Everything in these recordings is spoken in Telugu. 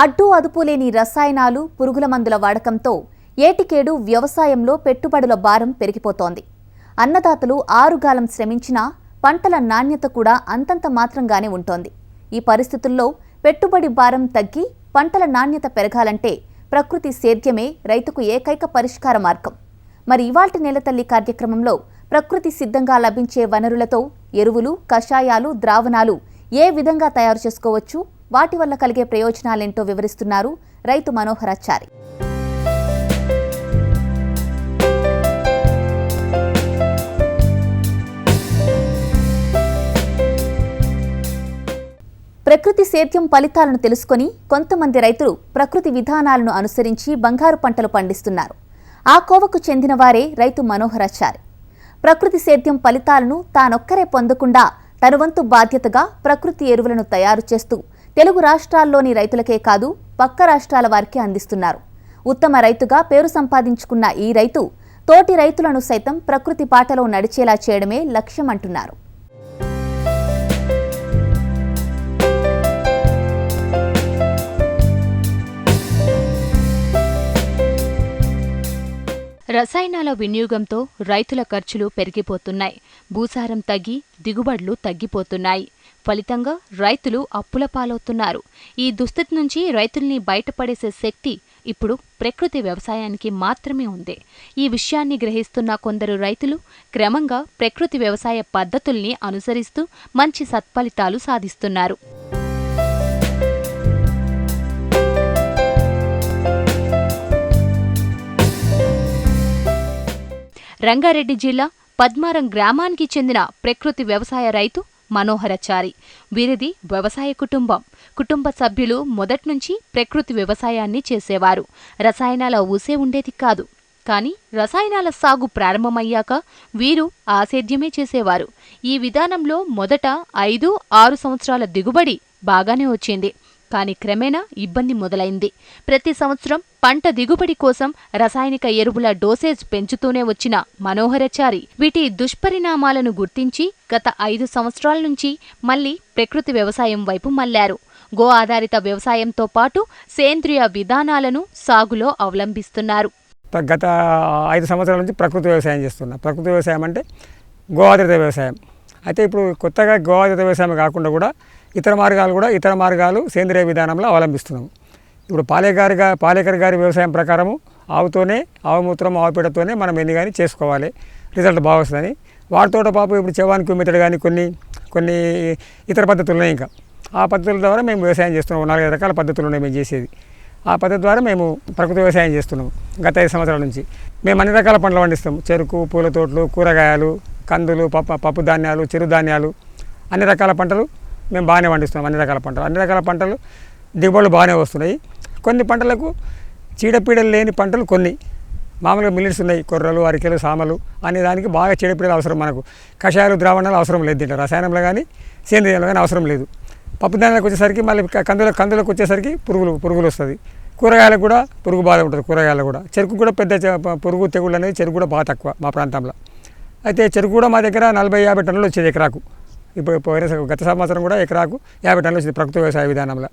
అడ్డు అదుపు లేని రసాయనాలు పురుగుల మందుల వాడకంతో ఏటికేడు వ్యవసాయంలో పెట్టుబడుల భారం పెరిగిపోతోంది. అన్నదాతలు ఆరుగాలం శ్రమించినా పంటల నాణ్యత కూడా అంతంత మాత్రంగానే ఉంటోంది. ఈ పరిస్థితుల్లో పెట్టుబడి భారం తగ్గి పంటల నాణ్యత పెరగాలంటే ప్రకృతి సేద్యమే రైతుకు ఏకైక పరిష్కార మార్గం. మరి ఇవాల్టి నెలతల్లి కార్యక్రమంలో ప్రకృతి సిద్ధంగా లభించే వనరులతో ఎరువులు కషాయాలు ద్రావణాలు ఏ విధంగా తయారు చేసుకోవచ్చు? వాటి వల్ల కలిగే ప్రయోజనాలేంటో వివరిస్తున్నారు రైతు మనోహరాచారి ప్రకృతి సేద్యం ఫలితాలను తెలుసుకొని కొంతమంది రైతులు ప్రకృతి విధానాలను అనుసరించి బంగారు పంటలు పండిస్తున్నారు. ఆ కోవకు చెందిన వారే రైతు మనోహరాచారి ప్రకృతి సేద్యం ఫలితాలను తానొక్కరే పొందకుండా తన వంతు బాధ్యతగా ప్రకృతి ఎరువులను తయారు చేస్తూ తెలుగు రాష్ట్రాల్లోని రైతులకే కాదు పక్క రాష్ట్రాల వారికి అందిస్తున్నారు. ఉత్తమ రైతుగా పేరు సంపాదించుకున్న ఈ రైతు తోటి రైతులను సైతం ప్రకృతి పాటలో నడిచేలా చేయడమే లక్ష్యం అంటున్నారు. రసాయనాల వినియోగంతో రైతుల ఖర్చులు పెరిగిపోతున్నాయి. భూసారం తగ్గి దిగుబడులు తగ్గిపోతున్నాయి. ఫలితంగా రైతులు అప్పుల పాలవుతున్నారు. ఈ దుస్థితి నుంచి రైతుల్ని బయటపడేసే శక్తి ఇప్పుడు ప్రకృతి వ్యవసాయానికి మాత్రమే ఉంది. ఈ విషయాన్ని గ్రహిస్తున్న కొందరు రైతులు క్రమంగా ప్రకృతి వ్యవసాయ పద్ధతుల్ని అనుసరిస్తూ మంచి సత్ఫలితాలు సాధిస్తున్నారు. రంగారెడ్డి జిల్లా పద్మారం గ్రామానికి చెందిన ప్రకృతి వ్యవసాయ రైతు మనోహరచారి. వీరిది వ్యవసాయ కుటుంబం. కుటుంబ సభ్యులు మొదట్నుంచి ప్రకృతి వ్యవసాయాన్ని చేసేవారు. రసాయనాల ఊసే ఉండేది కాదు. కానీ రసాయనాల సాగు ప్రారంభమయ్యాక వీరు ఆసేద్యమే చేసేవారు. ఈ విధానంలో మొదట ఐదు ఆరు సంవత్సరాల దిగుబడి బాగానే వచ్చింది. కానీ క్రమేణా ఇబ్బంది మొదలైంది. ప్రతి సంవత్సరం పంట దిగుబడి కోసం రసాయనిక ఎరువుల డోసేజ్ పెంచుతూనే వచ్చిన మనోహరచారి వీటి దుష్పరిణామాలను గుర్తించి గత ఐదు సంవత్సరాల నుంచి మళ్ళీ ప్రకృతి వ్యవసాయం వైపు మళ్ళారు. గో ఆధారిత వ్యవసాయంతో పాటు సేంద్రియ విధానాలను సాగులో అవలంబిస్తున్నారు. గత ఐదు సంవత్సరాల నుంచి ప్రకృతి వ్యవసాయం చేస్తున్నా. ప్రకృతి వ్యవసాయం అంటే గో ఆధారిత వ్యవసాయం. అయితే ఇప్పుడు కొత్తగా గో ఆధారిత వ్యవసాయం కాకుండా కూడా ఇతర మార్గాలు కూడా ఇతర మార్గాలు సేంద్రియ విధానంలో అవలంబిస్తున్నాము. ఇప్పుడు పాలేగారి గారి పాలేకర్ గారి వ్యవసాయం ప్రకారము ఆవుతోనే ఆవు మూత్రం ఆవు మనం ఎన్ని కానీ చేసుకోవాలి. రిజల్ట్ బాగా వస్తుందని వాటితో పాపు ఇప్పుడు చవానికి మెథడ్ కానీ కొన్ని కొన్ని ఇతర పద్ధతులు ఉన్నాయి ఇంకా. ఆ పద్ధతుల ద్వారా మేము వ్యవసాయం చేస్తున్నాం నాలుగైదు రకాల పద్ధతులు ఉన్నాయి మేము చేసేది. ఆ పద్ధతి ద్వారా మేము ప్రకృతి వ్యవసాయం చేస్తున్నాం గత ఐదు సంవత్సరాల నుంచి. మేము అన్ని రకాల పంటలు పండిస్తాం చెరుకు పూల తోటలు కూరగాయలు కందులు పప్పు పప్పు ధాన్యాలు చిరుధాన్యాలు అన్ని రకాల పంటలు మేము బాగానే పండిస్తున్నాం అన్ని రకాల పంటలు. అన్ని రకాల పంటలు దిగుబడులు బాగానే వస్తున్నాయి. కొన్ని పంటలకు చీడపీడలు లేని పంటలు కొన్ని. మామూలుగా మిల్లెట్స్ ఉన్నాయి కొర్రలు అరికెలు సామలు అనే దానికి బాగా చీడపీడలు అవసరం మనకు. కషాయాలు ద్రావణాలు అవసరం లేదు దీంట్లో. రసాయనంలో కానీ సేంద్రియంలో కానీ అవసరం లేదు. పప్పు ధాన్యాలకు వచ్చేసరికి మళ్ళీ కందుల కందులకు వచ్చేసరికి పురుగులు పురుగులు వస్తుంది. కూరగాయలకు కూడా పురుగు బాధ ఉంటుంది కూరగాయలు కూడా. చెరుకు కూడా పెద్ద పురుగు తెగుళ్ళు అనేది చెరుకు కూడా బాగా తక్కువ మా ప్రాంతంలో. అయితే చెరుకు కూడా మా దగ్గర నలభై యాభై టన్నులు వచ్చేది ఎకరాకు. ఇప్పుడు పోయిన గత సంవత్సరం కూడా ఎకరాకు యాభై టన్నులు వచ్చింది ప్రకృతి వ్యవసాయ విధానంలో.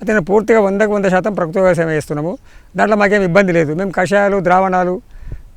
అయితే నేను పూర్తిగా వందకు వంద శాతం ప్రకృతి వ్యవసాయం వేస్తున్నాము దాంట్లో మాకేం ఇబ్బంది లేదు. మేము కషాయాలు ద్రావణాలు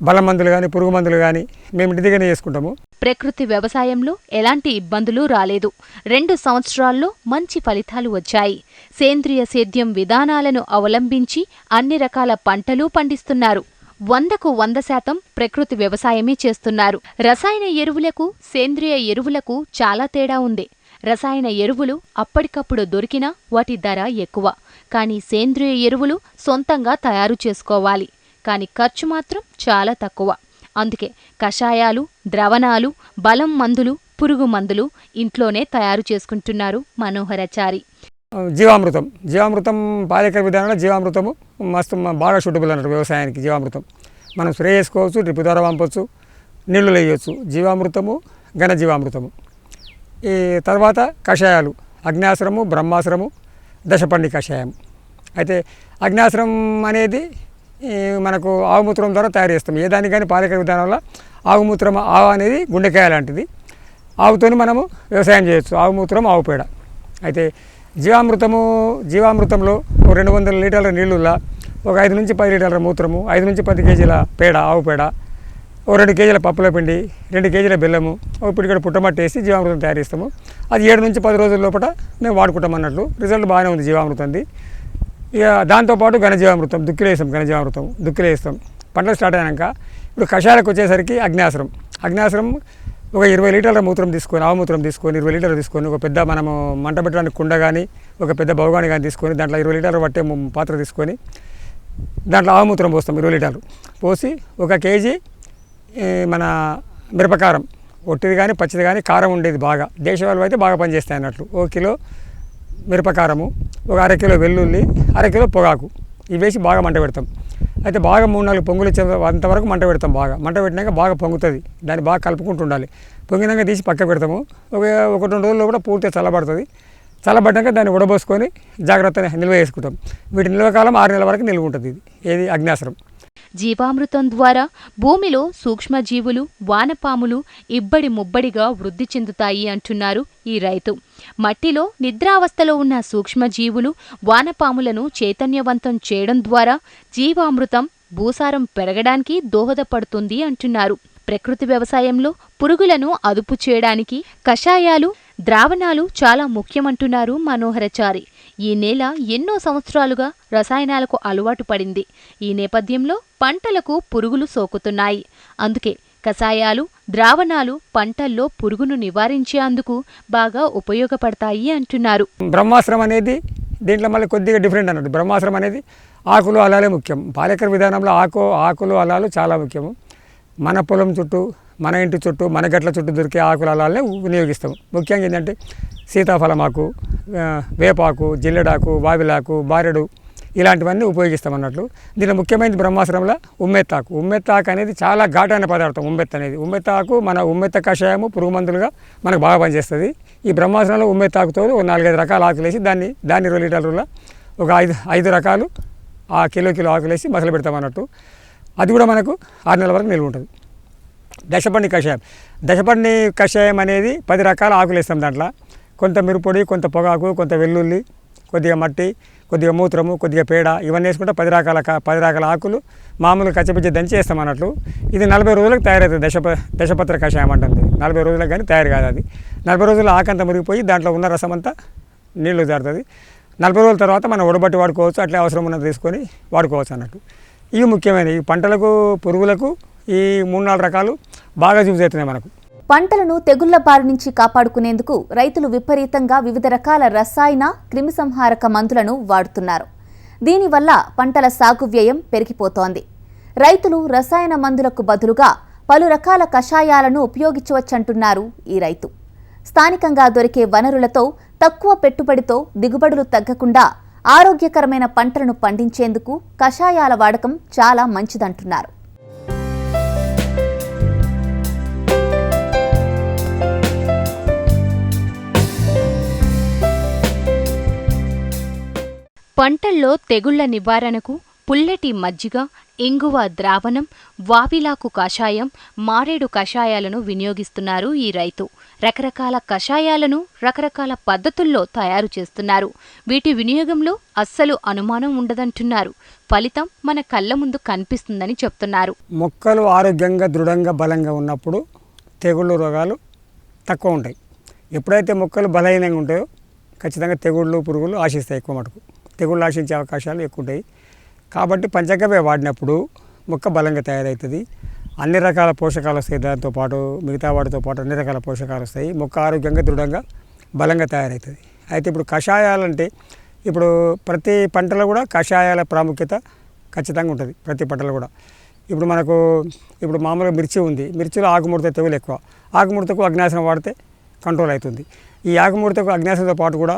బలమందులు కానీ పురుగు మందులు కానీ మేము ఇంటి దగ్గరనే చేసుకుంటాము. ప్రకృతి వ్యవసాయంలో ఎలాంటి ఇబ్బందులు రాలేదు. రెండు సంవత్సరాల్లో మంచి ఫలితాలు వచ్చాయి. సేంద్రియ సేద్యం విధానాలను అవలంబించి అన్ని రకాల పంటలు పండిస్తున్నారు. వందకు వంద శాతం ప్రకృతి వ్యవసాయమే చేస్తున్నారు. రసాయన ఎరువులకు సేంద్రియ ఎరువులకు చాలా తేడా ఉంది. రసాయన ఎరువులు అప్పటికప్పుడు దొరికినా వాటి ధర ఎక్కువ. కానీ సేంద్రియ ఎరువులు సొంతంగా తయారు చేసుకోవాలి. కానీ ఖర్చు మాత్రం చాలా తక్కువ. అందుకే కషాయాలు ద్రవణాలు బలం మందులు పురుగు మందులు ఇంట్లోనే తయారు చేసుకుంటున్నారు మనోహరచారి. జీవామృతం. జీవామృతం పాలేకర విధానంలో జీవామృతము మస్తు బాగా సూటబుల్ అన్నట్టు వ్యవసాయానికి జీవామృతం. మనం స్ప్రే చేసుకోవచ్చు డ్రిప్ ద్వారా పంపొచ్చు నీళ్ళు వేయవచ్చు జీవామృతము ఘన జీవామృతము. ఈ తర్వాత కషాయాలు. అగ్నాశ్రము బ్రహ్మాశ్రము దశపండి కషాయం. అయితే అగ్నాశ్రం అనేది మనకు ఆవుమూత్రం ద్వారా తయారు చేస్తాం. ఏ దానికైనా పాలేకర విధానంలో ఆవుమూత్రం ఆవు అనేది గుండెకాయ లాంటిది. ఆవుతోని మనము వ్యవసాయం చేయొచ్చు. ఆవుమూత్రం ఆవు పేడ. అయితే జీవామృతము జీవామృతంలో ఒక రెండు వందల లీటర్ల నీళ్ళులా ఒక ఐదు నుంచి పది లీటర్ల మూత్రము ఐదు నుంచి పది కేజీల పేడ ఆవు పేడ ఓ రెండు కేజీల పప్పుల పిండి రెండు కేజీల బెల్లము ఒక పిడికడ పుట్టమట్టి వేసి జీవామృతం తయారు చేస్తాము. అది ఏడు నుంచి పది రోజుల లోపల మేము వాడుకుంటాం అన్నట్లు. రిజల్ట్ బాగానే ఉంది జీవామృతంది. ఇక దాంతోపాటు ఘనజీవామృతం దుక్కిలో వేస్తాం ఘనజీవామృతం దుక్కిలో వేస్తాం పంటలు స్టార్ట్ అయినాక ఇప్పుడు కషాయాలకు వచ్చేసరికి అగ్నాసరం అగ్నాసరం ఒక ఇరవై లీటర్ల మూత్రం తీసుకొని ఆవుమూత్రం తీసుకొని ఇరవై లీటర్లు తీసుకొని ఒక పెద్ద మనము మంట పెట్టడానికి కుండ కానీ ఒక పెద్ద బౌగాని కానీ తీసుకొని దాంట్లో ఇరవై లీటర్లు పట్టే పాత్ర తీసుకొని దాంట్లో ఆవుమూత్రం పోస్తాం ఇరవై లీటర్లు. పోసి ఒక కేజీ మన మిరపకారం. ఒట్టిది కానీ పచ్చిది కానీ కారం ఉండేది బాగా. దేశవాళ్ళు అయితే బాగా పనిచేస్తాయి అన్నట్లు. ఓ కిలో మిరపకారము ఒక అరకిలో వెల్లుల్లి అరకిలో పొగాకు. ఇవి వేసి బాగా మంట పెడతాం. అయితే బాగా మూడు నాలుగు పొంగులు వచ్చే అంతవరకు మంట పెడతాం బాగా. మంట పెట్టినాక బాగా పొంగుతుంది. దాన్ని బాగా కలుపుకుంటూ ఉండాలి. పొంగినాక తీసి పక్క పెడతాము. ఒక ఒక రెండు రోజుల్లో కూడా పూర్తిగా చల్లబడుతుంది. చల్లబడ్డాక దాన్ని ఉడబోసుకొని జాగ్రత్తగా నిల్వ చేసుకుంటాం. వీటి నిల్వ కాలం ఆరు నెలల వరకు నిల్వ ఉంటుంది ఇది. ఏది? అగ్నాసరం జీవామృతం ద్వారా భూమిలో సూక్ష్మజీవులు వానపాములు ఇబ్బడి ముబ్బడిగా వృద్ధి చెందుతాయి అంటున్నారు ఈ రైతు. మట్టిలో నిద్రావస్థలో ఉన్న సూక్ష్మజీవులు వానపాములను చైతన్యవంతం చేయడం ద్వారా జీవామృతం భూసారం పెరగడానికి దోహదపడుతుంది అంటున్నారు. ప్రకృతి వ్యవసాయంలో పురుగులను అదుపు చేయడానికి కషాయాలు ద్రావణాలు చాలా ముఖ్యమంటున్నారు మనోహరచారి. ఈ నేల ఎన్నో సంవత్సరాలుగా రసాయనాలకు అలవాటు పడింది. ఈ నేపథ్యంలో పంటలకు పురుగులు సోకుతున్నాయి. అందుకే కషాయాలు ద్రావణాలు పంటల్లో పురుగును నివారించేందుకు బాగా ఉపయోగపడతాయి అంటున్నారు. బ్రహ్మాస్త్రం అనేది దీంట్లో మళ్ళీ కొద్దిగా డిఫరెంట్ అన్నట్టు. బ్రహ్మాస్త్రం అనేది ఆకులు అలాలే ముఖ్యం. పాలేకర్ విధానంలో ఆకు ఆకులు అలాలు చాలా ముఖ్యము. మన పొలం చుట్టూ మన ఇంటి చుట్టూ మన గట్ల చుట్టూ దొరికే ఆకులు అలాలనే వినియోగిస్తాము ముఖ్యంగా ఏంటంటే సీతాఫలమాకు వేపాకు జిల్లెడాకు వావిలాకు బారెడు ఇలాంటివన్నీ ఉపయోగిస్తాం అన్నట్లు దీని ముఖ్యమైనది బ్రహ్మాస్త్రంలో ఉమ్మెత్తాకు. ఉమ్మెత్తాకు అనేది చాలా ఘాటైన పదార్థం ఉమ్మెత్త అనేది. ఉమ్మెత్తాకు మన ఉమ్మెత్త కషాయము పురుగు మందులుగా మనకు బాగా పనిచేస్తుంది. ఈ బ్రహ్మాస్త్రంలో ఉమ్మెత్తాకుతో ఒక నాలుగైదు రకాల ఆకులు వేసి దాన్ని దాన్ని ఇరవై లీటర్ల ఒక ఐదు ఐదు రకాలు ఆ కిలో కిలో ఆకులు వేసి మసలు పెడతాం అన్నట్టు అది కూడా మనకు ఆరు నెలల వరకు నిల్వ ఉంటుంది. దశపండి కషాయం. దశపండి కషాయం అనేది పది రకాల ఆకులు వేస్తాం దాంట్లో. కొంత మిరుపొడి కొంత పొగాకు కొంత వెల్లుల్లి కొద్దిగా మట్టి కొద్దిగా మూత్రము కొద్దిగా పేడ ఇవన్నీ వేసుకుంటే పది రకాల పది రకాల ఆకులు మామూలుగా కచ్చపిచ్చి దంచి వేస్తాం అన్నట్లు. ఇది నలభై రోజులకు తయారవుతుంది దశప దశపత్ర కషాయం అంటుంది. నలభై రోజులకు కానీ తయారు కాదు అది. నలభై రోజులు ఆకంతా మురిగిపోయి దాంట్లో ఉన్న రసం అంతా నీళ్ళు జారుతుంది. నలభై రోజుల తర్వాత మనం ఉడబట్టి వాడుకోవచ్చు అట్లే అవసరం ఉన్నది తీసుకొని వాడుకోవచ్చు అన్నట్టు ఇవి ముఖ్యమైనవి. పంటలకు పురుగులకు ఈ మూడు నాలుగు రకాలు బాగా యూజ్ అవుతున్నాయి మనకు. పంటలను తెగుళ్ళ బారి నుంచి కాపాడుకునేందుకు రైతులు విపరీతంగా వివిధ రకాల రసాయన క్రిమిసంహారక మందులను వాడుతున్నారు. దీనివల్ల పంటల సాగు వ్యయం పెరిగిపోతోంది. రైతులు రసాయన మందులకు బదులుగా పలు రకాల కషాయాలను ఉపయోగించవచ్చంటున్నారు ఈ రైతు. స్థానికంగా దొరికే వనరులతో తక్కువ పెట్టుబడితో దిగుబడులు తగ్గకుండా ఆరోగ్యకరమైన పంటలను పండించేందుకు కషాయాల వాడకం చాలా మంచిదంటున్నారు. పంటల్లో తెగుళ్ళ నివారణకు పుల్లటి మజ్జిగ ఇంగువ ద్రావణం వావిలాకు కషాయం మారేడు కషాయాలను వినియోగిస్తున్నారు ఈ రైతు. రకరకాల కషాయాలను రకరకాల పద్ధతుల్లో తయారు చేస్తున్నారు. వీటి వినియోగంలో అస్సలు అనుమానం ఉండదంటున్నారు. ఫలితం మన కళ్ళ ముందు కనిపిస్తుందని చెప్తున్నారు. మొక్కలు ఆరోగ్యంగా దృఢంగా బలంగా ఉన్నప్పుడు తెగుళ్ళు రోగాలు తక్కువ ఉంటాయి. ఎప్పుడైతే మొక్కలు బలహీనంగా ఉంటాయో ఖచ్చితంగా తెగుళ్ళు పురుగులు ఆశిస్తాయి ఎక్కువ మటుకు. తెగుళ్ళు ఆశించే అవకాశాలు ఎక్కువ ఉంటాయి కాబట్టి పంచగవ్య వాడినప్పుడు మొక్క బలంగా తయారవుతుంది అన్ని రకాల పోషకాలు వస్తాయి దాంతో పాటు మిగతా వాటితో పాటు అన్ని రకాల పోషకాలు వస్తాయి. మొక్క ఆరోగ్యంగా దృఢంగా బలంగా తయారవుతుంది అయితే ఇప్పుడు కషాయాలంటే ఇప్పుడు ప్రతి పంటలో కూడా కషాయాల ప్రాముఖ్యత ఖచ్చితంగా ఉంటుంది ప్రతి పంటలో కూడా. ఇప్పుడు మనకు ఇప్పుడు మామూలుగా మిర్చి ఉంది. మిర్చిలో ఆకుముడత తెగులు ఎక్కువ. ఆకుముడతకు అగ్నాశనం వాడితే కంట్రోల్ అవుతుంది. ఈ ఆకుముడతకు అగ్నాశనంతో పాటు కూడా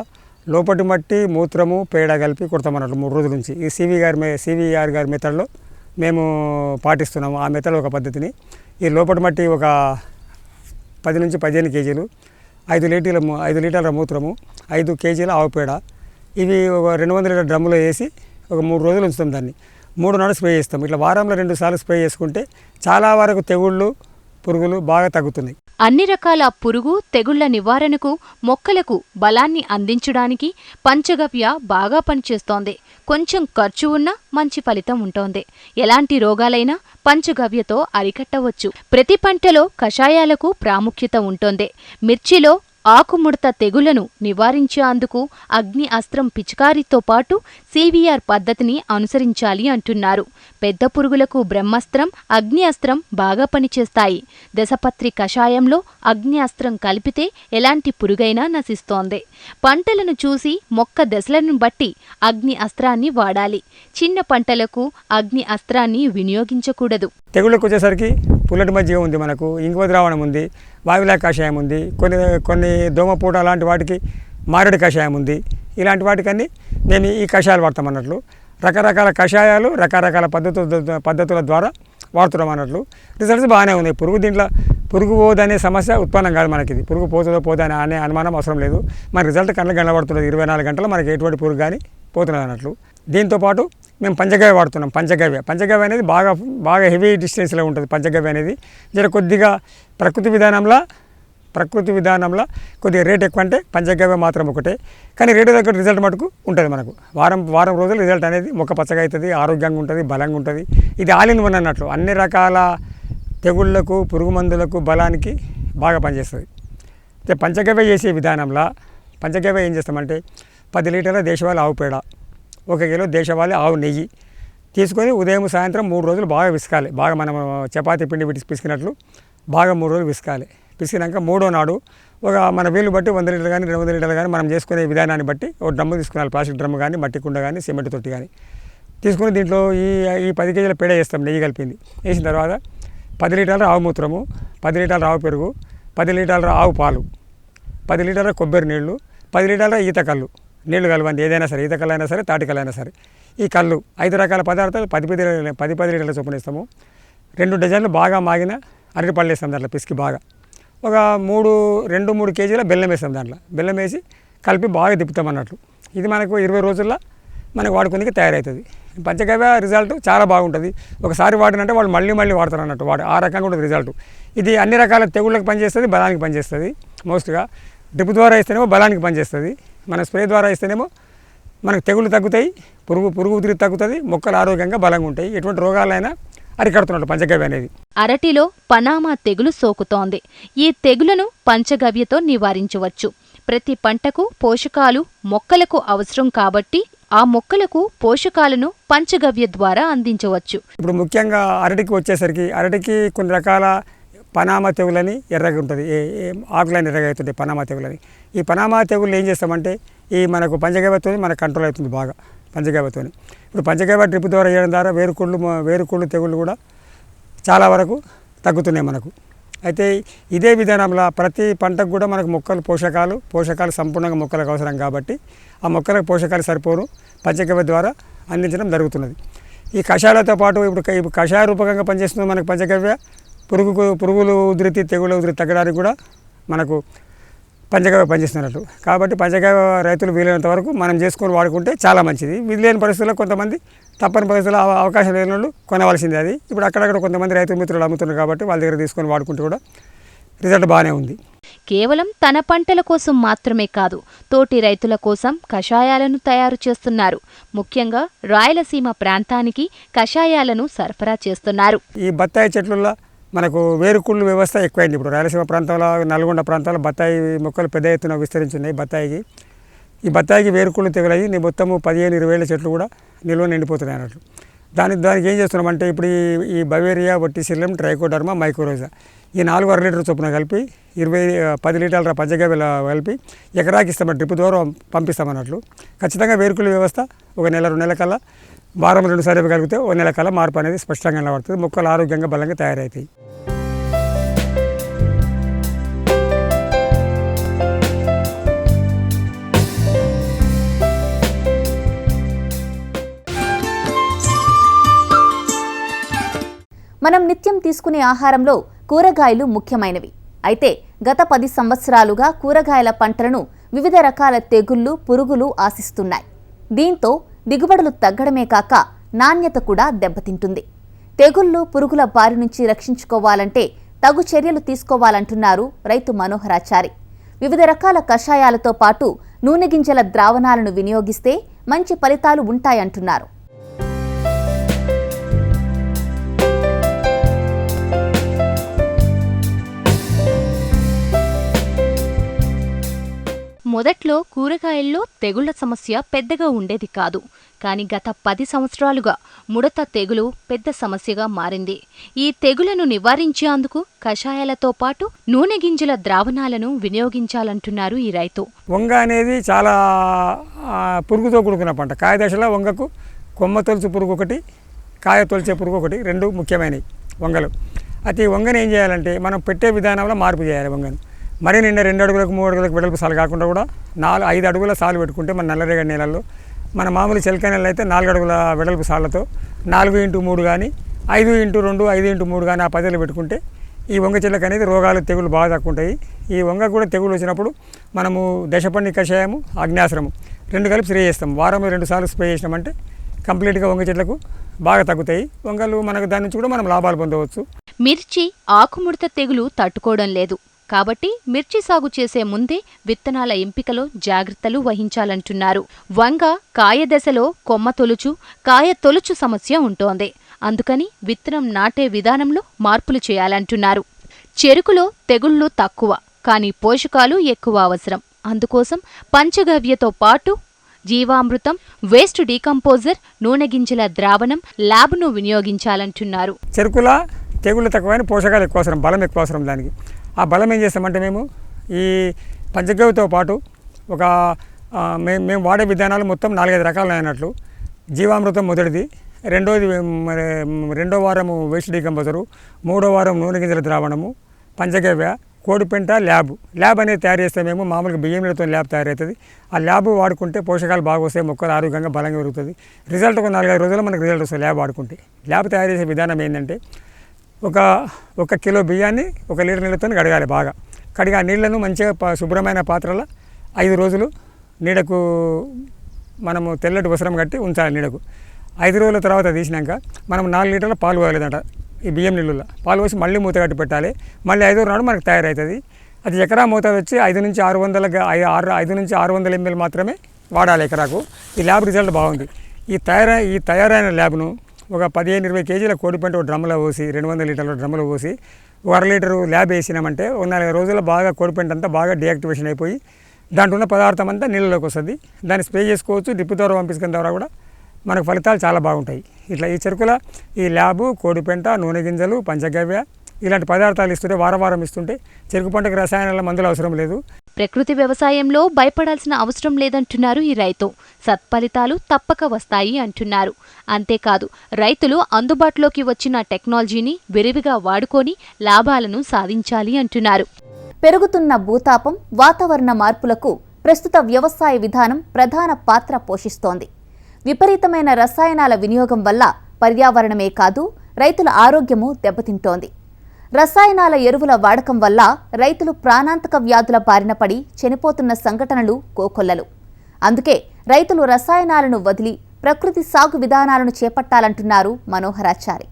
లోపటి మట్టి మూత్రము పేడ కలిపి కొడతామన్నట్లు మూడు రోజుల నుంచి. ఈ సివి గారి మే సివిఆర్ గారి మెథడ్లో మేము పాటిస్తున్నాము ఆ మెథడ్ ఒక పద్ధతిని. ఈ లోపటి మట్టి ఒక పది నుంచి పదిహేను కేజీలు ఐదు లీటర్ల ఐదు లీటర్ల మూత్రము ఐదు కేజీల ఆవు పేడ. ఇవి ఒక రెండు వందల లీటర్ డ్రమ్ములో వేసి ఒక మూడు రోజులు ఉంచుతాం దాన్ని. మూడు నాడు స్ప్రే చేస్తాం. ఇట్లా వారంలో రెండు సార్లు స్ప్రే చేసుకుంటే చాలా వరకు తెగుళ్ళు పురుగులు బాగా తగ్గుతున్నాయి. అన్ని రకాల పురుగు తెగుళ్ళ నివారణకు మొక్కలకు బలాన్ని అందించడానికి పంచగవ్య బాగా పనిచేస్తోంది. కొంచెం ఖర్చు ఉన్నా మంచి ఫలితం ఉంటోంది. ఎలాంటి రోగాలైనా పంచగవ్యతో అరికట్టవచ్చు. ప్రతి పంటలో కషాయాలకు ప్రాముఖ్యత ఉంటోంది. మిర్చిలో ఆకుముడత తెగులను నివారించేందుకు అగ్ని అస్త్రం పిచికారీతో పాటు సివిఆర్ పద్ధతిని అనుసరించాలి అంటున్నారు. పెద్ద పురుగులకు బ్రహ్మాస్త్రం అగ్ని అస్త్రం బాగా పనిచేస్తాయి. దశపత్రి కషాయంలో అగ్ని అస్త్రం కలిపితే ఎలాంటి పురుగైనా నశిస్తోంది. పంటలను చూసి మొక్క దశలను బట్టి అగ్ని అస్త్రాన్ని వాడాలి. చిన్న పంటలకు అగ్ని అస్త్రాన్ని వినియోగించకూడదు. తెగుళ్ళకు వచ్చేసరికి పుల్లటి మధ్య ఉంది మనకు ఇంగువ ద్రావణం ఉంది వావిలా కషాయం ఉంది. కొన్ని కొన్ని దోమపూట అలాంటి వాటికి మారేడు కషాయం ఉంది. ఇలాంటి వాటికన్నీ మేము ఈ కషాయాలు వాడతాం అన్నట్లు. రకరకాల కషాయాలు రకరకాల పద్ధతుల పద్ధతుల ద్వారా వాడుతున్నాం అన్నట్లు. రిజల్ట్స్ బాగానే ఉన్నాయి. పురుగు దీంట్లో పురుగు పోదనే సమస్య ఉత్పన్నం కాదు మనకి ఇది. పురుగు పోతుందో పోదా అనే అనే అనుమానం అవసరం లేదు. మన రిజల్ట్ కళ్ళకి కనబడుతున్నది ఇరవై నాలుగు గంటలు మనకి ఎటువంటి పురుగు కానీ పోతున్నది అన్నట్లు. దీంతోపాటు మేము పంచగవ్య వాడుతున్నాం. పంచగవ్య. పంచగవ్య అనేది బాగా బాగా హెవీ డిస్టెన్స్లో ఉంటుంది. పంచగవ్య అనేది జర కొద్దిగా ప్రకృతి విధానంలో ప్రకృతి విధానంలో కొద్దిగా రేట్ ఎక్కువ అంటే పంచగవ్య మాత్రం ఒకటే. కానీ రేటు దగ్గర రిజల్ట్ మటుకు ఉంటుంది మనకు. వారం వారం రోజులు రిజల్ట్ అనేది మొక్క పచ్చగా అవుతుంది ఆరోగ్యంగా ఉంటుంది బలంగా ఉంటుంది. ఇది ఆల్ ఇన్ వన్ అన్నట్లు. అన్ని రకాల తెగుళ్ళకు పురుగు మందులకు బలానికి బాగా పనిచేస్తుంది. అయితే పంచగవ్య చేసే విధానంలో పంచగవ్య ఏం చేస్తామంటే పది లీటర్ల దేశవాళీ ఆవు పేడ ఒక కిలో దేశవాళీ ఆవు నెయ్యి తీసుకొని ఉదయం సాయంత్రం మూడు రోజులు బాగా విసుకాలి. బాగా మనం చపాతీ పిండి పిసికినట్లు బాగా మూడు రోజులు విసకాలి. పిసికినాక మూడో నాడు ఒక మన వీలు బట్టి వంద లీటర్లు కానీ రెండు వందల లీటర్లు కానీ మనం చేసుకునే విధానాన్ని బట్టి ఒక డ్రమ్ము తీసుకోవాలి ప్లాస్టిక్ డ్రమ్ము కానీ మట్టి కుండ కానీ సిమెంట్ తొట్టి కానీ తీసుకుని దీంట్లో ఈ ఈ పది కేజీల పేడ వేస్తాం నెయ్యి కలిపింది. వేసిన తర్వాత పది లీటర్ల ఆవు మూత్రము పది లీటర్ల ఆవు పెరుగు పది లీటర్ల ఆవు పాలు పది లీటర్ల కొబ్బరి నీళ్ళు పది లీటర్ల ఈత కళ్ళు నీళ్ళు కలవండి. ఏదైనా సరే ఈత కళ్ళు అయినా సరే తాటి కళ్ళు అయినా సరే. ఈ కళ్ళు ఐదు రకాల పదార్థాలు పది పది పది పది లీటర్ల చొప్పున ఇస్తాము రెండు డజన్లు బాగా మాగిన అరటి పళ్ళు వేస్తాం దాంట్లో పిసికి బాగా. ఒక మూడు రెండు మూడు కేజీల బెల్లం వేస్తాం దాంట్లో. బెల్లం వేసి కలిపి బాగా తిప్పుతాం అన్నట్లు ఇది మనకు ఇరవై రోజుల్లో మనకు వాడుకుందికి తయారవుతుంది. పంచగవ్య రిజల్ట్ చాలా బాగుంటుంది. ఒకసారి వాడినంటే వాళ్ళు మళ్ళీ మళ్ళీ వాడతారు అన్నట్టు. వాడు ఆ రకంగా ఉంటుంది రిజల్ట్. ఇది అన్ని రకాల తెగుళ్ళకి పనిచేస్తుంది బలానికి పనిచేస్తుంది. మోస్ట్గా డ్రిప్ ద్వారా ఇస్తేనేమో బలానికి పనిచేస్తుంది. మన స్ప్రే ద్వారా ఇస్తేనేమో మనకు తెగుళ్ళు తగ్గుతాయి పురుగు పురుగు ఉదిరి తగ్గుతుంది మొక్కలు ఆరోగ్యంగా బలంగా ఉంటాయి. ఎటువంటి రోగాలైనా అరికడుతున్నట్టు పంచగవ్య అనేది. అరటిలో పనామా తెగులు సోకుతోంది. ఈ తెగులను పంచగవ్యతో నివారించవచ్చు. ప్రతి పంటకు పోషకాలు మొక్కలకు అవసరం కాబట్టి ఆ మొక్కలకు పోషకాలను పంచగవ్య ద్వారా అందించవచ్చు. ఇప్పుడు ముఖ్యంగా అరటికి వచ్చేసరికి అరటికి కొన్ని రకాల పనామా తెగులని ఎర్రగా ఉంటుంది. ఏ ఏ ఆకులని ఎర్రగా అవుతుంటాయి పనామా తెగులని. ఈ పనామా తెగులు ఏం చేస్తామంటే ఈ మనకు పంచగవ్యతో మనకు కంట్రోల్ అవుతుంది బాగా. పంచగవ్యతో ఇప్పుడు పంచగవ్య డ్రిప్ ద్వారా చేయడం ద్వారా వేరుకుళ్ళు వేరుకుళ్ళు తెగుళ్ళు కూడా చాలా వరకు తగ్గుతున్నాయి మనకు. అయితే ఇదే విధానంలో ప్రతి పంటకు కూడా మనకు మొక్కలు పోషకాలు పోషకాలు సంపూర్ణంగా మొక్కలకు అవసరం కాబట్టి ఆ మొక్కలకు పోషకాలు సరిపోరు పంచగవ్య ద్వారా అందించడం జరుగుతున్నది. ఈ కషాయాలతో పాటు ఇప్పుడు ఇప్పుడు కషాయ రూపకంగా పనిచేస్తుంది మనకు పంచగవ్య పురుగుకు పురుగులు ఉధృతి తెగుళ్ళ ఉధృతి తగ్గడానికి కూడా మనకు పంచగవ్య పనిచేస్తున్నట్టు కాబట్టి పంచగవ్య రైతులు వీలైనంత వరకు మనం చేసుకొని వాడుకుంటే చాలా మంచిది. వీలు లేని పరిస్థితుల్లో కొంతమంది తప్పని పరిస్థితుల్లో అవ- అవకాశం లేని వాళ్ళు కొనవలసిందే అది. ఇప్పుడు అక్కడక్కడ కొంతమంది రైతు మిత్రులు అమ్ముతున్నారు కాబట్టి వాళ్ళ దగ్గర తీసుకొని వాడుకుంటే కూడా రిజల్ట్ బాగానే ఉంది. కేవలం తన పంటల కోసం మాత్రమే కాదు తోటి రైతుల కోసం కషాయాలను తయారు చేస్తున్నారు. ముఖ్యంగా రాయలసీమ ప్రాంతానికి కషాయాలను సరఫరా చేస్తున్నారు. ఈ బత్తాయి చెట్లలో మనకు వేరుకుళ్ళు వ్యవస్థ ఎక్కువైంది. ఇప్పుడు రాయలసీమ ప్రాంతంలో నల్గొండ ప్రాంతాల్లో బత్తాయి మొక్కలు పెద్ద ఎత్తున విస్తరించున్నాయి బత్తాయికి. ఈ బత్తాయికి వేరుకుళ్ళు తెగులయ్యి నీ మొత్తము పదిహేను ఇరవై వేల చెట్లు కూడా నిల్వ నిండిపోతున్నాయి అన్నట్లు. దాని దానికి ఏం చేస్తున్నామంటే ఇప్పుడు ఈ ఈ బవేరియా వట్టిసిల్లం ట్రైకోడర్మా మైక్రోరోజా ఈ నాలుగు అర లీటర్ చొప్పున కలిపి ఇరవై పది లీటర్ల పచ్చగవ్యల కలిపి ఎకరాకి ఇస్తామని డ్రిప్ ద్వారా పంపిస్తామన్నట్లు ఖచ్చితంగా వేరుకుల వ్యవస్థ ఒక నెల రెండు నెలల కల్లా వారం రెండు సార్లు ఒక నెల కల్లా మార్పు అనేది స్పష్టంగా కనబడుతుంది. మొక్కలు ఆరోగ్యంగా బలంగా తయారవుతాయి మనం నిత్యం తీసుకునే ఆహారంలో కూరగాయలు ముఖ్యమైనవి. అయితే గత పది సంవత్సరాలుగా కూరగాయల పంటలను వివిధ రకాల తెగుళ్ళు పురుగులు ఆశిస్తున్నాయి. దీంతో దిగుబడులు తగ్గడమే కాక నాణ్యత కూడా దెబ్బతింటుంది. తెగుళ్ళు పురుగుల బారి నుంచి రక్షించుకోవాలంటే తగు చర్యలు తీసుకోవాలంటున్నారు రైతు మనోహరాచారి. వివిధ రకాల కషాయాలతో పాటు నూనె గింజల ద్రావణాలను వినియోగిస్తే మంచి ఫలితాలు ఉంటాయంటున్నారు. మొదట్లో కూరగాయల్లో తెగుళ్ళ సమస్య పెద్దగా ఉండేది కాదు. కానీ గత పది సంవత్సరాలుగా ముడత తెగులు పెద్ద సమస్యగా మారింది. ఈ తెగులను నివారించేందుకు కషాయాలతో పాటు నూనె గింజల ద్రావణాలను వినియోగించాలంటున్నారు ఈ రైతు. వంగ అనేది చాలా పురుగుతో కూడుకున్న పంట. కాయ దశలో వంగకు కొమ్మ తొలుచు పురుగు ఒకటి కాయ తొలిచే పురుగు ఒకటి రెండు ముఖ్యమైనవి వంగలు. అయితే ఈ వంగను ఏం చేయాలంటే మనం పెట్టే విధానంలో మార్పు చేయాలి వంగను. మరి నిన్న రెండు అడుగులకు మూడు అడుగులకు వెడల్పు సాలు కాకుండా కూడా నాలుగు ఐదు అడుగుల సాలు పెట్టుకుంటే మన నల్లరేగడి నేలల్లో మన మామూలు చెలక నెలలు అయితే నాలుగు అడుగుల వెడల్పు సాళ్ళతో నాలుగు ఇంటూ మూడు కానీ ఐదు ఇంటూ రెండు ఐదు ఇంటూ మూడు కానీ ఆ పద్ధతిలో పెట్టుకుంటే ఈ వంగ చెట్లకు అనేది రోగాలు తెగులు బాగా తక్కువ ఉంటాయి. ఈ వంగ కూడా తెగులు వచ్చినప్పుడు మనము దశపండి కషాయము అగ్నాశ్రము రెండు కలిపి స్ప్రే చేస్తాం. వారంలో రెండు సార్లు స్ప్రే చేసినామంటే కంప్లీట్గా వంగ చెట్లకు బాగా తగ్గుతాయి. వంగలు మనకు దాని నుంచి కూడా మనం లాభాలు పొందవచ్చు. మిర్చి ఆకుముడత తెగులు తట్టుకోవడం లేదు. కాబట్టి మిర్చి సాగు చేసే ముందే విత్తనాల ఎంపికలో జాగ్రత్తలు వహించాలంటున్నారు. వంగ కాయ దశలో కొమ్మ తొలుచు కాయ తొలుచు సమస్య ఉంటోంది. అందుకని విత్తనం నాటే విధానంలో మార్పులు చేయాలంటున్నారు. చెరుకులో తెగుళ్ళు తక్కువ కానీ పోషకాలు ఎక్కువ అవసరం. అందుకోసం పంచగవ్యతో పాటు జీవామృతం వేస్ట్ డీకంపోజర్ నూనె గింజల ద్రావణం ల్యాబ్ను వినియోగించాలంటున్నారు. చెరుకుల తెగుళ్ళు తక్కువైన పోషకాలు ఎక్కువ అవసరం బలం ఎక్కువ అవసరం దానికి. ఆ బలం ఏం చేస్తామంటే మేము ఈ పంచగవ్యతో పాటు ఒక మేము మేము వాడే విధానాలు మొత్తం నాలుగైదు రకాలు అయినట్లు. జీవామృతం మొదటిది. రెండోది మరి రెండో వారము వేస్ట్ డీకంపోజరు. మూడో వారం నూనె గింజల ద్రావణము. పంచగవ్య కోడిపెంట ల్యాబ్. ల్యాబ్ అనేది తయారు చేస్తే మేము మామూలుగా బియ్యం నీళ్ళతో ల్యాబ్ తయారవుతుంది. ఆ ల్యాబ్ వాడుకుంటే పోషకాలు బాగా వస్తాయి మొక్కలు ఆరోగ్యంగా బలంగా పెరుగుతుంది. రిజల్ట్ ఒక నాలుగైదు రోజుల్లో మనకు రిజల్ట్ వస్తుంది ల్యాబ్ వాడుకుంటే. ల్యాబ్ తయారు చేసే విధానం ఏంటంటే ఒక ఒక కిలో బియ్యాన్ని ఒక లీటర్ నీళ్ళతో కడగాలి బాగా. కడిగి ఆ నీళ్ళను మంచిగా ప- శుభ్రమైన పాత్రలో ఐదు రోజులు నీడకు మనము తెల్లటి వస్త్రం కట్టి ఉంచాలి నీడకు. ఐదు రోజుల తర్వాత తీసినాక మనం నాలుగు లీటర్ల పాలు పోయలేదంట ఈ బియ్యం నీళ్ళలో. పాలు పోసి మళ్ళీ మూత కట్టి పెట్టాలి. మళ్ళీ ఐదో నాడు మనకు తయారవుతుంది అది ఎకరా మూత వచ్చి ఐదు నుంచి ఆరు వందల ఐదు ఆరు ఐదు నుంచి ఆరు వందల ఎంఎల్ మాత్రమే వాడాలి ఎకరాకు. ఈ ల్యాబ్ రిజల్ట్ బాగుంది. ఈ తయారై ఈ తయారైన ల్యాబ్ను ఒక పదిహేను ఇరవై కేజీల కోడిపంట ఒక డ్రమ్లో పోసి రెండు వందల లీటర్ల డ్రమ్లో పోసి ఒక అర లీటరు ల్యాబ్ వేసినామంటే ఒక నాలుగు రోజుల్లో బాగా కోడిపెంట అంతా బాగా డియాక్టివేషన్ అయిపోయి దాంట్లో ఉన్న పదార్థం అంతా నీళ్ళలోకి వస్తుంది. దాన్ని స్ప్రే చేసుకోవచ్చు డ్రిప్ ద్వారా పంపించుకున్న ద్వారా కూడా మనకు ఫలితాలు చాలా బాగుంటాయి. ఇట్లా ఈ చెరుకుల ఈ ల్యాబు కోడిపెంట నూనె గింజలు పంచగవ్య ఇలాంటి పదార్థాలు ఇస్తుంటే వారం వారం ఇస్తుంటే చెరుకు పంటకు రసాయనాల మందులు అవసరం లేదు. ప్రకృతి వ్యవసాయంలో భయపడాల్సిన అవసరం లేదంటున్నారు ఈ రైతు. సత్ఫలితాలు తప్పక వస్తాయి అంటున్నారు. అంతేకాదు రైతులు అందుబాటులోకి వచ్చిన టెక్నాలజీని విరివిగా వాడుకొని లాభాలను సాధించాలి అంటున్నారు. పెరుగుతున్న భూతాపం వాతావరణ మార్పులకు ప్రస్తుత వ్యవసాయ విధానం ప్రధాన పాత్ర పోషిస్తోంది. విపరీతమైన రసాయనాల వినియోగం వల్ల పర్యావరణమే కాదు రైతుల ఆరోగ్యము దెబ్బతింటోంది. రసాయనాల ఎరువుల వాడకం వల్ల రైతులు ప్రాణాంతక వ్యాధుల బారిన పడి చనిపోతున్న సంఘటనలు కోకొల్లలు. అందుకే రైతులు రసాయనాలను వదిలి ప్రకృతి సాగు విధానాలను చేపట్టాలంటున్నారు మనోహరాచారి.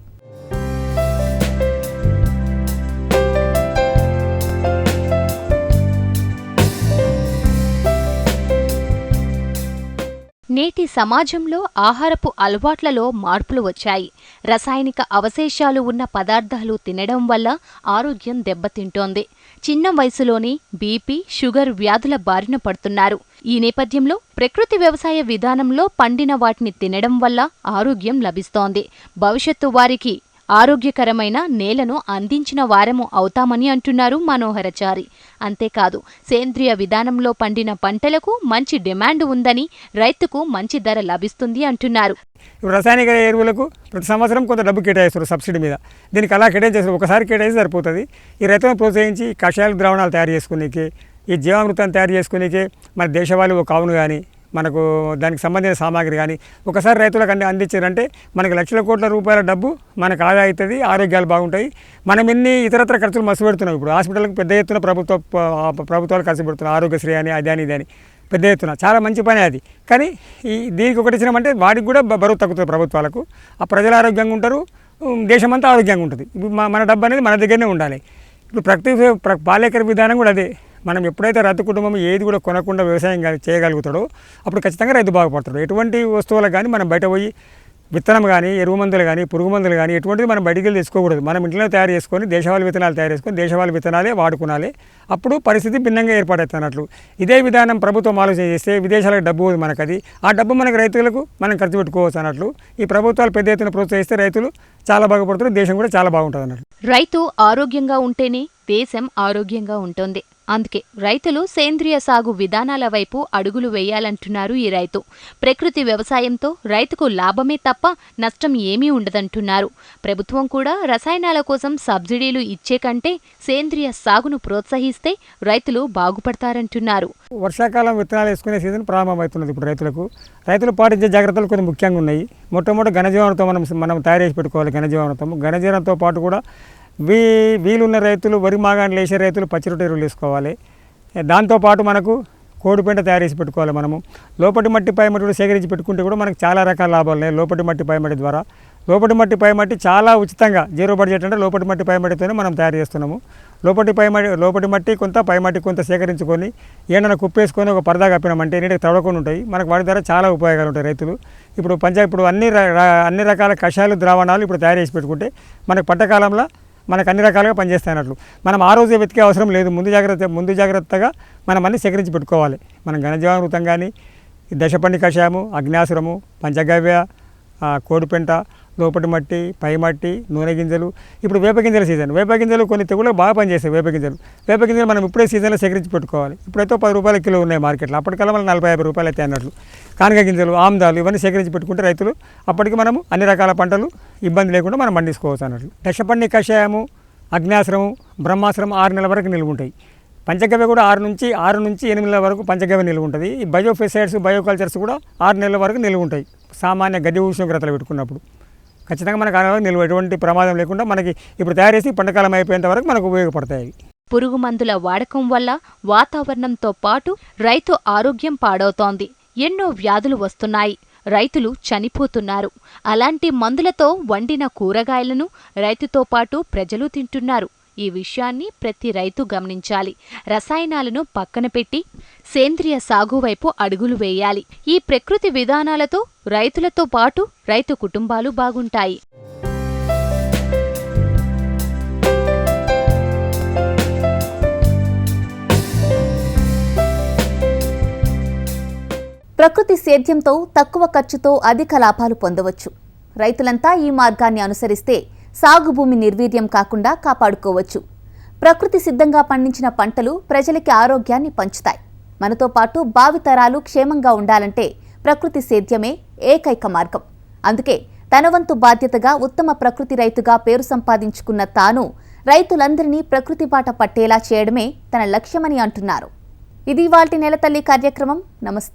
నేటి సమాజంలో ఆహారపు అలవాట్లలో మార్పులు వచ్చాయి. రసాయనిక అవశేషాలు ఉన్న పదార్థాలు తినడం వల్ల ఆరోగ్యం దెబ్బతింటోంది. చిన్న వయసులోనే బీపీ షుగర్ వ్యాధుల బారిన పడుతున్నారు. ఈ నేపథ్యంలో ప్రకృతి వ్యవసాయ విధానంలో పండిన వాటిని తినడం వల్ల ఆరోగ్యం లభిస్తోంది. భవిష్యత్తు వారికి ఆరోగ్యకరమైన నేలను అందించిన వారము అవుతామని అంటున్నారు మనోహరచారి. అంతేకాదు సేంద్రియ విధానంలో పండిన పంటలకు మంచి డిమాండ్ ఉందని రైతుకు మంచి ధర లభిస్తుంది అంటున్నారు. రసాయనిక ఎరువులకు ప్రతి సంవత్సరం కొంత డబ్బు కేటాయిస్తారు సబ్సిడీ మీద. దీనికి అలా కేటాయించేస్తారు ఒకసారి కేటాయిస్తే సరిపోతుంది. ఈ రైతులను ప్రోత్సహించి కషాయాల ద్రావణాలు తయారు చేసుకునేకి ఈ జీవామృతాన్ని తయారు చేసుకునేకి మన దేశవాళి ఒక కావును కానీ మనకు దానికి సంబంధించిన సామాగ్రి కానీ ఒకసారి రైతులకు అన్ని అందించారంటే మనకి లక్షల కోట్ల రూపాయల డబ్బు మనకు ఆదా అవుతుంది ఆరోగ్యాలు బాగుంటాయి. మనం ఎన్ని ఇతరత్ర ఖర్చులు మసు పెడుతున్నాం ఇప్పుడు? హాస్పిటల్కి పెద్ద ఎత్తున ప్రభుత్వ ప్రభుత్వాలు ఖర్చు పెడుతున్నాం ఆరోగ్యశ్రీ అని అది అని ఇది అని. పెద్ద ఎత్తున. చాలా మంచి పని అది. కానీ ఈ దీనికి ఒకటి ఇచ్చినామంటే వాడికి కూడా బరువు తగ్గుతుంది ప్రభుత్వాలకు. ఆ ప్రజలు ఆరోగ్యంగా ఉంటారు దేశమంతా ఆరోగ్యంగా ఉంటుంది. ఇప్పుడు మన డబ్బు అనేది మన దగ్గరనే ఉండాలి. ఇప్పుడు ప్రకృతి ప్ర- పాలేకర విధానం కూడా అదే. మనం ఎప్పుడైతే రైతు కుటుంబం ఏది కూడా కొనకుండా వ్యవసాయం కానీ చేయగలుగుతాడో అప్పుడు ఖచ్చితంగా రైతు బాగుపడతాడు. ఎటువంటి వస్తువులకు కానీ మనం బయట పోయి విత్తనం కానీ ఎరువు మందులు కానీ పురుగు మందులు కానీ ఎటువంటిది మనం బయటికి వెళ్ళి తీసుకోకూడదు మనం ఇంట్లో తయారు చేసుకొని దేశవాళి విత్తనాలు తయారు చేసుకొని దేశవాళి విత్తనాలే వాడుకోవాలి అప్పుడు పరిస్థితి భిన్నంగా ఏర్పడేస్తున్నట్లు ఇదే విధానం ప్రభుత్వం ఆలోచన చేస్తే విదేశాలకు డబ్బు పోదు మనకు అది ఆ డబ్బు మనకు రైతులకు మనం ఖర్చు పెట్టుకోవచ్చు అన్నట్లు ఈ ప్రభుత్వాలు పెద్ద ఎత్తున ప్రోత్సహిస్తే రైతులు చాలా బాగుపడుతున్నారు దేశం కూడా చాలా బాగుంటుంది అన్నట్లు రైతు ఆరోగ్యంగా ఉంటేనే దేశం ఆరోగ్యంగా ఉంటుంది. అందుకే రైతులు సేంద్రియ సాగు విధానాల వైపు అడుగులు వేయాలంటున్నారు ఈ రైతు. ప్రకృతి వ్యవసాయంతో రైతుకు లాభమే తప్ప నష్టం ఏమీ ఉండదంటున్నారు. ప్రభుత్వం కూడా రసాయనాల కోసం సబ్సిడీలు ఇచ్చే కంటే సేంద్రియ సాగును ప్రోత్సహిస్తే రైతులు బాగుపడతారంటున్నారు. వర్షాకాలం విత్తనాలు వేసుకునే సీజన్ ప్రారంభమవుతున్నది ఇప్పుడు రైతులకు. రైతులు పాటించే జాగ్రత్తలు కొన్ని ముఖ్యంగా ఉన్నాయి. మొట్టమొదటి ఘనజీవనంతో మనం మనం తయారు చేసి పెట్టుకోవాలి. ఘనజీవనంతో ఘనజీవనంతో పాటు కూడా వీ వీలున్న రైతులు వరి మాగాన్ని లేచే రైతులు పచ్చి రొట్టె ఎరువులు వేసుకోవాలి. దాంతోపాటు మనకు కోడిపెంట తయారు చేసి పెట్టుకోవాలి మనము. లోపటి మట్టి పై మట్టి కూడా సేకరించి పెట్టుకుంటే కూడా మనకు చాలా రకాల లాభాలు ఉన్నాయి లోపటి మట్టి పై మట్టి ద్వారా. లోపటి మట్టి పై మట్టి చాలా ఉచితంగా జీరో బడ్జెట్ అంటే లోపటి మట్టి పై మట్టితోనే మనం తయారు చేస్తున్నాము. లోపటి పై మట్టి లోపటి మట్టి కొంత పై మట్టి కొంత సేకరించుకొని ఏమైనా కుప్పేసుకొని ఒక పరదా కప్పినామంటే నీటికి తడవకుండా ఉంటాయి. మనకు వాటి ద్వారా చాలా ఉపయోగాలు ఉంటాయి రైతులు. ఇప్పుడు పంచాయతీ ఇప్పుడు అన్ని అన్ని రకాల కషాయాలు ద్రావణాలు ఇప్పుడు తయారు చేసి పెట్టుకుంటే మనకు పట్టకాలంలో మనకు అన్ని రకాలుగా పనిచేస్తాయి అన్నట్లు మనం ఆ రోజే వెతికే అవసరం లేదు. ముందు జాగ్రత్త ముందు జాగ్రత్తగా మనం అన్ని సేకరించి పెట్టుకోవాలి. మనం ఘనజీవామృతం కానీ దశపండి కషాయము అగ్నాసురము పంచగవ్య కోడిపెంట లోపటి మట్టి పై మట్టి నూనె గింజలు. ఇప్పుడు వేప గింజల సీజన్. వేప గింజలు కొన్ని తెగుళ్ళు బాగా పనిచేస్తాయి వేప గింజలు. వేప గింజలు మనం ఇప్పుడే సీజన్లో సేకరించి పెట్టుకోవాలి. ఇప్పుడైతే పది రూపాయల కిలో ఉన్నాయి మార్కెట్లో. అప్పటికల్లా మనం నలభై యాభై రూపాయలు అయితే అన్నట్లు. కానగ గింజలు ఆమ్దాలు ఇవన్నీ సేకరించి పెట్టుకుంటే రైతులు అప్పటికి మనము అన్ని రకాల పంటలు ఇబ్బంది లేకుండా మనం పండించుకోవచ్చు అన్నట్లు. దశపండి కషాయము అగ్నాశ్రమం బ్రహ్మాశ్రమం ఆరు నెలల వరకు నిలువ ఉంటాయి. పంచగవ్య కూడా ఆరు నుంచి ఆరు నుంచి ఎనిమిది నెలల వరకు పంచగవ్య నిలువ ఉంటుంది. ఈ బయోఫెసైడ్స్ బయోకల్చర్స్ కూడా ఆరు నెలల వరకు నిలువ ఉంటాయి. సామాన్య గడ్డి ఉష్ణోగ్రతలు పెట్టుకున్నప్పుడు. ఖచ్చితంగా మనకు ఆరు నిలువ ఎటువంటి ప్రమాదం లేకుండా మనకి ఇప్పుడు తయారు చేసి పంటకాలం అయిపోయేంత వరకు మనకు ఉపయోగపడతాయి పురుగు మందుల వాడకం వల్ల వాతావరణంతో పాటు రైతు ఆరోగ్యం పాడవుతోంది. ఎన్నో వ్యాధులు వస్తున్నాయి. రైతులు చనిపోతున్నారు. అలాంటి మందులతో వండిన కూరగాయలను రైతుతో పాటు ప్రజలు తింటున్నారు. ఈ విషయాన్ని ప్రతి రైతు గమనించాలి. రసాయనాలను పక్కన పెట్టి సేంద్రియ సాగు వైపు అడుగులు వేయాలి. ఈ ప్రకృతి విధానాలతో రైతులతో పాటు రైతు కుటుంబాలు బాగుంటాయి. ప్రకృతి సేద్యంతో తక్కువ ఖర్చుతో అధిక లాభాలు పొందవచ్చు. రైతులంతా ఈ మార్గాన్ని అనుసరిస్తే సాగు భూమి నిర్వీర్యం కాకుండా కాపాడుకోవచ్చు. ప్రకృతి సిద్ధంగా పండించిన పంటలు ప్రజలకి ఆరోగ్యాన్ని పంచుతాయి. మనతో పాటు భావితరాలు క్షేమంగా ఉండాలంటే ప్రకృతి సేద్యమే ఏకైక మార్గం. అందుకే తనవంతు బాధ్యతగా ఉత్తమ ప్రకృతి రైతుగా పేరు సంపాదించుకున్న తాను రైతులందరినీ ప్రకృతి బాట పట్టేలా చేయడమే తన లక్ష్యమని అంటున్నారు. ఇది వాల్టి నెలతల్లి కార్యక్రమం. నమస్తే.